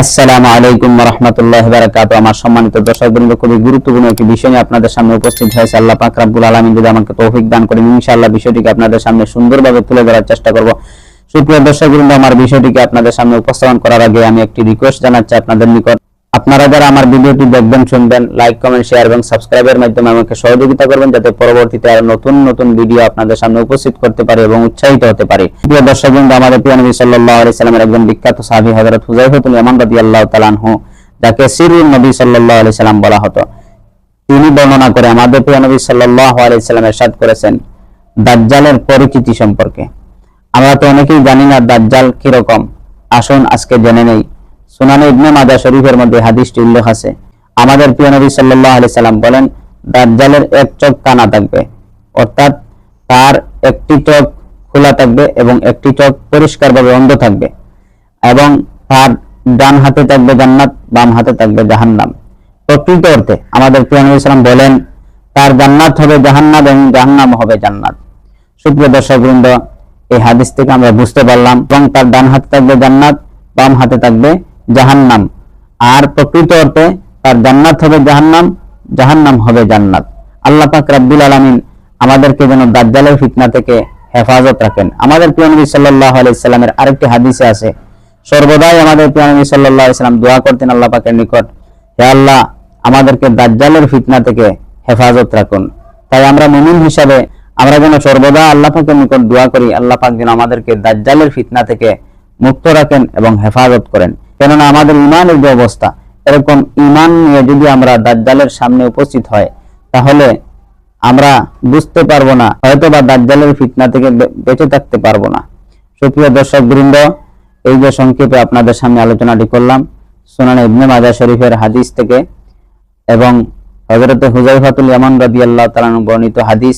আসসালামু আলাইকুম রহমতুল্লাহ বারাকাতু আমার সম্মানিত দর্শক খুবই গুরুত্বপূর্ণ একটি বিষয় নিয়ে আপনাদের সামনে উপস্থিত হয়েছে। আল্লাহ পাক রাব্বুল আলামিন যদি আমাকে তৌফিক দান করেন, ইনশাআল্লাহ বিষয়টিকে আপনাদের সামনে সুন্দরভাবে তুলে ধরার চেষ্টা করব। সুপ্রিয় দর্শক আমার বিষয়টিকে আপনাদের সামনে উপস্থাপন করার আগে আমি একটি রিকোয়েস্ট জানাচ্ছি আপনাদের নিকট। আপনারা যারা আমার ভিডিওটি দেখবেন শুনবেন লাইক কমেন্ট শেয়ার এবং সাবস্ক্রাইবের মাধ্যমে আমাকে সহযোগিতা করবেন যাতে পরবর্তীতে আরো নতুন নতুন ভিডিও আপনাদের সামনে উপস্থিত করতে পারে এবং উৎসাহিত হতে পারে প্রিয় দর্শক বৃন্দ আমাদের প্রিয় নবী সাল্লাল্লাহু আলাইহি সাল্লামের একজন বিখ্যাত সাহাবী হযরত হুযায়ফাতুল ইয়ামান রাদিয়াল্লাহু তাআলা আনহু যাকে সিরুল নবী সাল্লাল্লাহু আলাইহি সাল্লাম বলা হতো তিনি বর্ণনা করে আমাদের প্রিয় নবী সাল্লাল্লাহু আলাইহি সাল্লাম ارشاد করেছেন দাজ্জালের পরিচিতি সম্পর্কে আমরা তো অনেকেই জানি না দাজ্জাল কিরকম আসুন আজকে জেনে নেই সুনানে ইবনে মাদা শরীফের মধ্যে হাদিসটি উল্লেখ আছে। আমাদের প্রিয় নবী সাল্লাল্লাহু আলাইহি সাল্লাম বলেন, দাজ্জালের এক চোখ কানা থাকবে। অর্থাৎ তার একটি চোখ খোলা থাকবে এবং একটি চোখ পরিষ্কারভাবে অন্ধ থাকবে এবং তার ডান হাতে থাকবে জান্নাত, বাম হাতে থাকবে জাহান্নাম। প্রকৃত অর্থে আমাদের প্রিয় নবী সাল্লাম বলেন, তার জান্নাত হবে জাহান্নাম এবং জাহান্নাম হবে জান্নাত। সুপ্রিয় দর্শক বৃন্দ, এই হাদিস থেকে আমরা বুঝতে পারলাম, এবং তার ডান হাতে থাকবে জান্নাত, বাম হাতে থাকবে জাহান্নাম। আর প্রকৃত অর্থে তার জান্নাত হবে জাহান্নাম জাহান্নাম হবে জান্নাত। আল্লাহ পাক রাব্বুল আলামিন আমাদেরকে যেন দাজ্জালের ফিতনা থেকে হেফাজত রাখেন। আমাদের প্রিয় নবী সাল্লাল্লাহু আলাইহি আরেকটি হাদিসে আছে, সর্বদাই আমাদের প্রিয় নবী সাল্লাল্লাহু আলাইহি দোয়া করতেন আল্লাহ পাকের নিকট, হে আল্লাহ, আমাদেরকে দাজ্জালের ফিতনা থেকে হেফাজত রাখুন। তাই আমরা মুমিন হিসাবে আমরা যেন সর্বদা আল্লাহ পাকের নিকট দোয়া করি, আল্লাহ পাক যেন আমাদেরকে দাজ্জালের ফিতনা থেকে মুক্ত রাখেন এবং হেফাজত করেন। কেননা আমাদের ইমানের যে অবস্থা, এরকম ইমান নিয়ে যদি আমরা দাজ্জালের সামনে উপস্থিত হয়, তাহলে আমরা বুঝতে পারব না হয়তো বা দাজ্জালের ফিতনা থেকে বেঁচে থাকতে পারব না। সুপ্রিয় দর্শক বৃন্দ, এই যে সংক্ষেপে আপনাদের সামনে আলোচনাটি করলাম, সুনান ইবনে মাজাহ শরীফের হাদিস থেকে এবং হযরত হুযায়ফাতুল ইয়ামান রাদিয়াল্লাহু আল্লাহ আনহু বর্ণিত হাদিস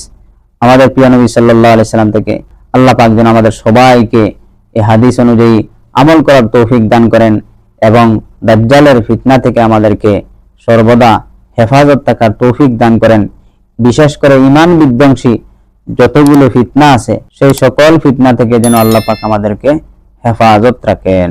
আমাদের প্রিয় নবী সাল্লাল্লাহু আলাইহি সাল্লাম থেকে। আল্লাহ পাক যেন আমাদের সবাইকে এই হাদিস অনুযায়ী আমল করার তৌফিক দান করেন। এবং দাজ্জালের ফিতনা থেকে আমাদেরকে সর্বদা হেফাজত থাকার তৌফিক দান করেন। বিশেষ করে ইমান বিধ্বংসী যতগুলো ফিতনা আছে, সেই সকল ফিতনা থেকে যেন আল্লাহ পাক আমাদেরকে হেফাজত রাখেন।